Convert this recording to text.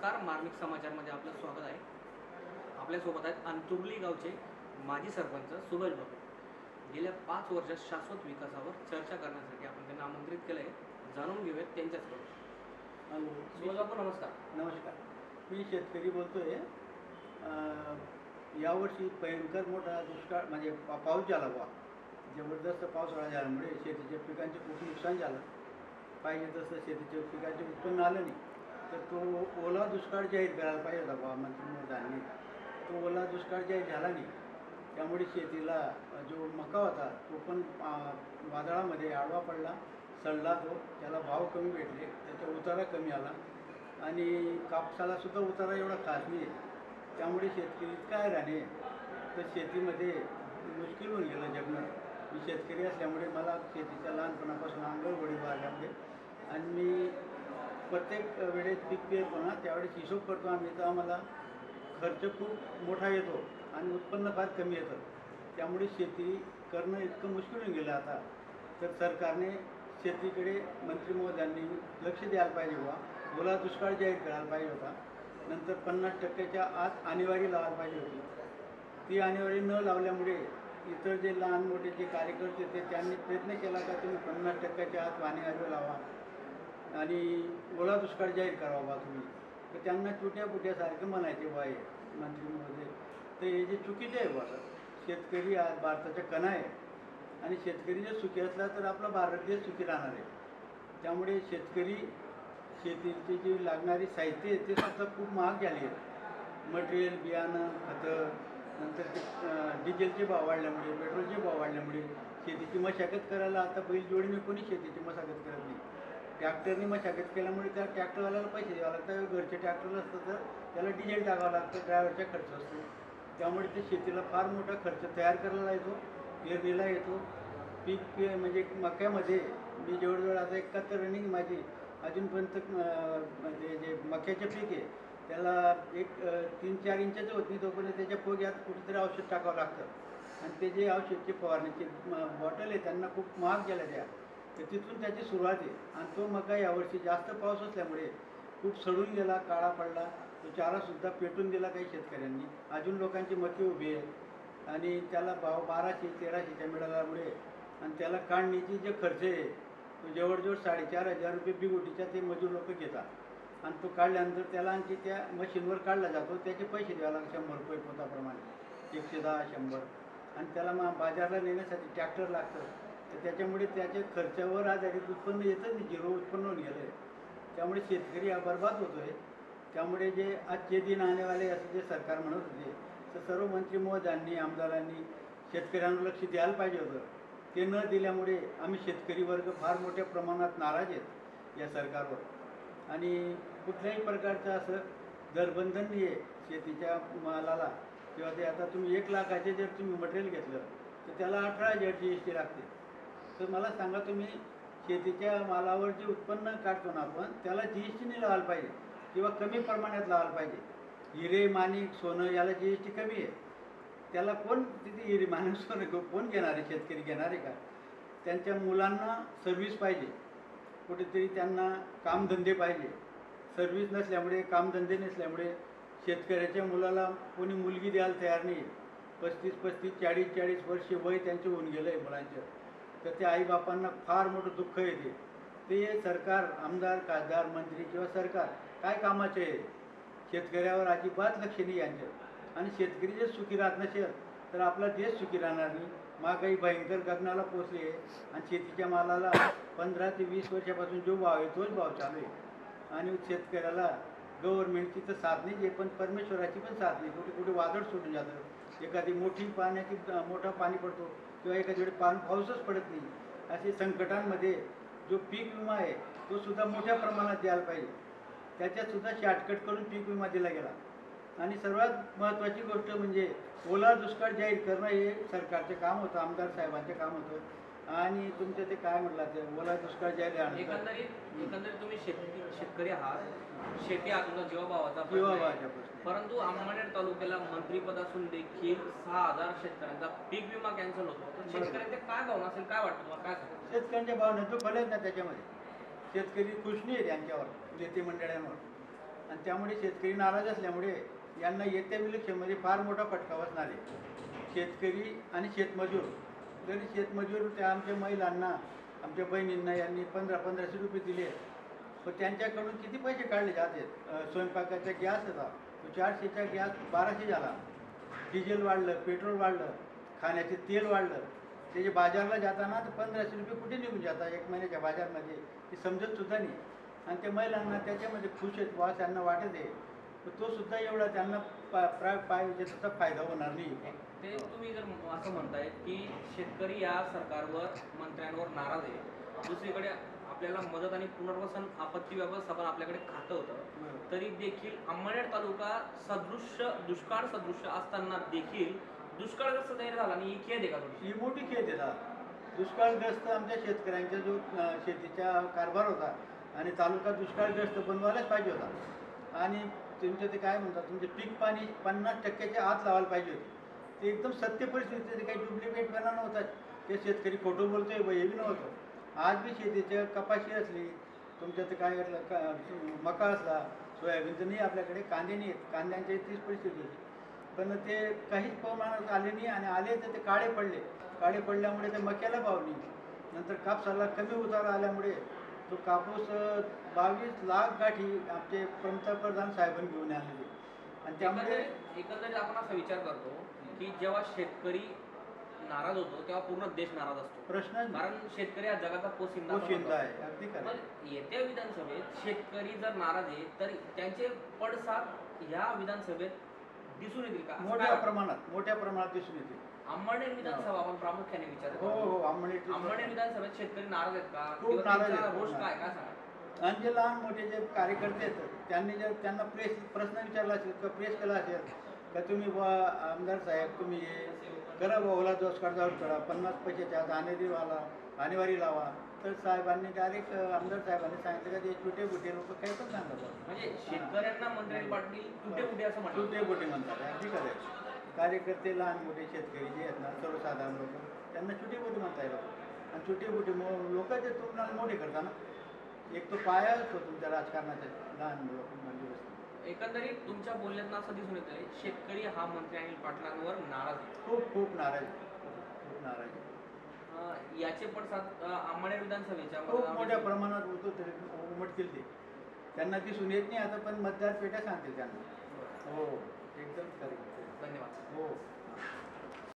नमस्कार मार्मिक समाचारमध्ये आपलं स्वागत आहे. आपल्यासोबत आहेत अंतुर्ली गावचे माजी सरपंच सुभाष बाबू. गेल्या पाच वर्षात शाश्वत विकासावर चर्चा करण्यासाठी आपण त्यांना आमंत्रित केलं आहे जाणून घेऊयात त्यांच्याचकडून सुभाष बाबू नमस्कार. नमस्कार. मी शेतकरी बोलतोय. अं, यावर्षी भयंकर मोठा दुष्काळ म्हणजे पाऊस झाला बा जबरदस्त पावसाळा झाल्यामुळे शेतीच्या पिकांचे खूप नुकसान झालं. पाहिजे तसं शेतीच्या पिकांचे उत्पन्न आलं नाही. तर तो ओला दुष्काळ जाहीर करायला पाहिजे होता बा मंत्री तो ओला दुष्काळ जाहीर झाला नाही. त्यामुळे शेतीला जो मका होता तो पण वादळामध्ये आडवा पडला सडला तो. त्याला भाव कमी भेटले त्याचा उतारा कमी आला. आणि कापसाला सुद्धा उतारा एवढा खास नाही त्यामुळे शेतकरी काय राहणे? तर शेतीमध्ये मुश्किल होऊन गेलं जगणं. मी शेतकरी असल्यामुळे मला शेतीच्या लहानपणापासून अंगणवाडी वाढल्यामुळे आणि मी प्रत्येक वेळेस पीक पेरतो ना त्यावेळेस हिशोब करतो आम्ही तर आम्हाला खर्च खूप मोठा येतो आणि उत्पन्न फार कमी येतं. त्यामुळे शेती करणं इतकं मुश्किल होऊन गेलं आता. तर सरकारने शेतीकडे मंत्री महोदयांनी लक्ष द्यायला पाहिजे बुवा. ओला दुष्काळ जाहीर करायला पाहिजे होता. नंतर पन्नास टक्क्याच्या आत आणीवारी लावायला पाहिजे होती. ती आणीवारी न लावल्यामुळे इतर जे लहान मोठे जे कार्यकर्ते ते त्यांनी प्रयत्न केला का तुम्ही पन्नास टक्क्याच्या आत आणीवारी लावा. आणि ओला दुष्काळ जाहीर करावा बा तुम्ही. तर त्यांना चुट्या पुट्यासारखं म्हणायचे बा हे मंत्री महोदय तर हे जे चुकीचे आहे बा शेतकरी आज भारताच्या कणा आहे. आणि शेतकरी जर सुखी असला तर आपला भारत देश सुखी राहणार आहे. त्यामुळे शेतकरी शेतीची जी लागणारी साहित्य आहे ते सुद्धा खूप महाग झाली आहेत मटेरियल बियाणं खतं नंतर ते डिझेलचे भाव वाढल्यामुळे पेट्रोलचे भाव वाढल्यामुळे शेतीची मशागत करायला आता बैल जोडीने कोणी शेतीची मशागत करत नाही. ट्रॅक्टरने मशागत केल्यामुळे त्या ट्रॅक्टरवाल्याला पैसे द्यावं लागतात. घरचे ट्रॅक्टर असतं तर त्याला डिझेल टाकावं लागतं ड्रायव्हरचा खर्च असतो. त्यामुळे ते शेतीला फार मोठा खर्च तयार करायला येतो पेरणीला येतो. पीक पे- म्हणजे मक्यामध्ये मी जवळजवळ आता एकाहत्तर रनिंग माझी अजूनपर्यंत म्हणजे जे मक्याचे पीक आहे त्याला एक तीन चार इंचाचं होत नाही तोपर्यंत त्याच्या पोग्यात कुठेतरी औषध टाकावं लागतं. आणि ते जे औषधचे फवारणीचे बॉटल आहे त्यांना खूप महाग गेल्या त्या. तर तिथून त्याची सुरुवात आहे. आणि तो मका यावर्षी जास्त पाऊस असल्यामुळे खूप सडून गेला काळा पडला. तो चारासुद्धा पेटून दिला काही शेतकऱ्यांनी. अजून लोकांची मती उभी आहेत आणि त्याला भाव बाराशे तेराशेच्या मिळाल्यामुळे आणि त्याला काढण्याची जे खर्च आहे तो जवळजवळ साडेचार हजार रुपये बिगोटीच्या ते मजूर लोक घेतात. आणि तो काढल्यानंतर त्याला आणखी त्या मशीनवर काढला जातो. त्याचे पैसे द्यावे लागतात. शंभर रुपये पोताप्रमाणे. एकशे दहा शंभर. आणि त्याला मग बाजारला नेण्यासाठी ट्रॅक्टर लागतं. त्याच्यामुळे त्याच्या खर्चावर आधारित उत्पन्न येतं नाही झिरो उत्पन्न होऊन गेलं आहे त्यामुळे शेतकरी हा बर्बाद होतो आहे त्यामुळे जे आजचे दिन आणेवाले असं जे सरकार म्हणत होते तर सर्व मंत्री महोदयांनी आमदारांनी शेतकऱ्यांना लक्ष द्यायला पाहिजे होतं. ते न दिल्यामुळे आम्ही शेतकरी वर्ग फार मोठ्या प्रमाणात नाराज आहेत या सरकारवर. आणि कुठल्याही प्रकारचं असं दरबंधन नाही आहे शेतीच्या मालाला. किंवा ते आता तुम्ही एक लाखाचे जर तुम्ही मटेरियल घेतलं तर त्याला अठरा हजार जी एस टी लागते. तर मला सांगा तुम्ही शेतीच्या मालावर जे उत्पन्न काढतो ना आपण त्याला जी एस टीने लावायला पाहिजे किंवा कमी प्रमाणात लावायला पाहिजे? हिरे माणिक सोनं याला जी एस टी कमी आहे. त्याला कोण तिथे हिरे माणिक सोनं कोण घेणार आहे? शेतकरी घेणार आहे का? त्यांच्या मुलांना सर्व्हिस पाहिजे. कुठेतरी त्यांना कामधंदे पाहिजे. सर्व्हिस नसल्यामुळे कामधंदे नसल्यामुळे शेतकऱ्याच्या मुलाला कोणी मुलगी द्यायला तयार नाही पस्तीस पस्तीस चाळीस चाळीस वर्ष वय त्यांचं होऊन गेलं आहे मुलांचं. तर त्या आईबापांना फार मोठं दुःख येते ते. सरकार आमदार खासदार मंत्री किंवा सरकार काय कामाचे आहे शेतकऱ्यावर अजिबात लक्ष नाही यांच्यात. आणि शेतकरी जर सुखी राहत नसेल तर आपला देश सुखी राहणार नाही. महागाई भयंकर गगनाला पोचली आहे. आणि शेतीच्या मालाला पंधरा ते वीस वर्षापासून जो भाव आहे तोच भाव चालू आहे. आणि शेतकऱ्याला गव्हर्नमेंटची तर साथ नाही आहे पण परमेश्वराची पण साथ नाही कुठे कुठे वादळ सुटून जातं. एखादी मोठी पाण्याची मोठा पाणी पडतो. किंवा एखाद्या वेळी पान पाऊसच पडत नाही असे संकटांमध्ये जो पीक विमा आहे तो सुद्धा मोठ्या प्रमाणात द्यायला पाहिजे. त्याच्यातसुद्धा शॉर्टकट करून पीक विमा दिला गेला. आणि सर्वात महत्त्वाची गोष्ट म्हणजे ओला दुष्काळ जाहीर करणं हे सरकारचं काम होतं आमदार साहेबांचं काम होतं. आणि तुमचं ते काय म्हटलं ते ओला दुष्काळ जाहीर करणं. एकंदरीत एकंदरीत तुम्ही शेतकरी शेतकरी आहात. शेती तुमचा जीवाभावाचा आहे. प्रश्न. परंतु अंबरनेर तालुक्याला मंत्रीपद असून देखील सहा हजार शेतकऱ्यांचा पीक विमा कॅन्सल होतो. तर शेतकऱ्यांचे काय भावना असेल काय वाटतं तुम्हाला? काय सांगा शेतकऱ्यांच्या भावना तो ना त्याच्यामध्ये. शेतकरी खुश नाही आहेत यांच्यावर नेते मंडळांवर. आणि त्यामुळे शेतकरी नाराज असल्यामुळे यांना येत्या इलेक्शनमध्ये फार मोठा फटका बसणार आहे. शेतकरी आणि शेतमजूर. जरी शेतमजूर त्या आमच्या महिलांना आमच्या बहिणींना यांनी पंधरा पंधराशे रुपये दिले पण त्यांच्याकडून किती पैसे काढले जाते? स्वयंपाकाचा गॅस होता तो चारशेचा गॅस बाराशे झाला. डिझेल वाढलं पेट्रोल वाढलं खाण्याचे तेल वाढलं. त्याचे बाजारला जाताना तर पंधराशे रुपये कुठे निघून जातात? एक महिन्याच्या बाजारमध्ये ते समजत सुद्धा नाही. आणि त्या महिलांना त्याच्यामध्ये खुश आहेत वा त्यांना वाटत आहे. तो सुद्धा एवढा त्यांना पा प्राय पाहिजे त्याचा फायदा होणार नाही. ते तुम्ही जर असं म्हणताय की शेतकरी या सरकारवर मंत्र्यांवर नाराज आहे. दुसरीकडे आपल्याला मदत आणि पुनर्वसन आपत्ती व्यवस्थापन आपल्याकडे खातं होतं. तरी देखील अंमळनेर तालुका सदृश्य दुष्काळ सदृश्य असताना देखील दुष्काळग्रस्त तयार झाला आणि ही खेद आहे का ही मोठी खेळ देतात दुष्काळग्रस्त आमच्या शेतकऱ्यांचा जो शेतीचा कारभार होता आणि तालुका दुष्काळग्रस्त बनवायलाच पाहिजे होता. आणि तुमचं ते काय म्हणतात तुमचे पीक पाणी पन्नास टक्क्याच्या आत लावायला पाहिजे होते. ते एकदम सत्य परिस्थिती ते काही डुप्लिकेट बना नव्हता. ते शेतकरी खोटं बोलतोय आहे हे बी नव्हतं. आज बी शेतीच्या कपाशी असली तुमच्या ते काय का मका असला सोयाबीन तर नाही आपल्याकडे कांदे नाही आहेत कांद्यांची तीच परिस्थिती होती. पण ते काहीच प्रमाणात आले नाही आणि आले तर ते काळे पडले. काळे पडल्यामुळे ते मक्याला भाव नाही. नंतर कापसाला कमी उतार आल्यामुळे तो कापूस बावीस लाख गाठी आमचे पंतप्रधान साहेबांनी घेऊन आलेले. आणि त्यामध्ये एकंदरीत आपण असा विचार करतो की जेव्हा शेतकरी नाराज होतो तेव्हा पूर्ण देश नाराज असतो. प्रश्न कारण शेतकरी हा जगाचा पोशिंदा पोशिंदा आहे अगदी खरं पण येत्या विधानसभेत शेतकरी जर नाराज आहे तर त्यांचे पडसाद ह्या विधानसभेत दिसून येतील का? असं काय मोठ्या वाटतं? प्रमाणात मोठ्या प्रमाणात दिसून येते अंमळनेर विधानसभा आपण प्रामुख्याने विचार हो. हो आंबणे विधानसभेत शेतकरी नाराज आहेत का? खूप किंवा नाराज त्यांचा आहेत, खूप रोष काय. काय सांगा आणि जे लहान मोठे जे कार्यकर्ते आहेत त्यांनी जर त्यांना प्रेस प्रश्न विचारला असेल किंवा प्रेस केला असेल का तुम्ही बुवा आमदार साहेब तुम्ही हे करा ओला दोष काढा करा. पन्नास पैशाच्या आणेरी वाला आणेवारी लावा. तर साहेबांनी डायरेक्ट आमदार साहेबांनी सांगितलं का ते छोटे बुटे लोक काय पण सांगतात म्हणजे शेतकऱ्यांना मंत्री पाटील कुठे कुठे असं म्हणतात. छोटे बुटे म्हणतात अगदी आहे. कार्यकर्ते लहान मोठे शेतकरी जे आहेत ना सर्वसाधारण लोक त्यांना छोटे बुटे म्हणता येतात. आणि छोटे बुटे लोक ते तुम्हाला मोठे करता ना. एक तो पाया असतो तुमच्या राजकारणाचा लहान लोक म्हणजे एकंदरीत तुमच्या बोलण्यातून असं दिसून येतंय शेतकरी हा मंत्री अनिल पाटलांवर नाराज आहे. खूप खूप नाराज आहे. खूप नाराज आहे. अं, याचे पडसाद अंमळनेर विधानसभेच्या खूप मोठ्या प्रमाणात होतो तरी उमटतील ते त्यांना दिसून येत नाही आता पण मतदार पेट्या सांगतील त्यांना. हो एकदम खरं धन्यवाद. हो.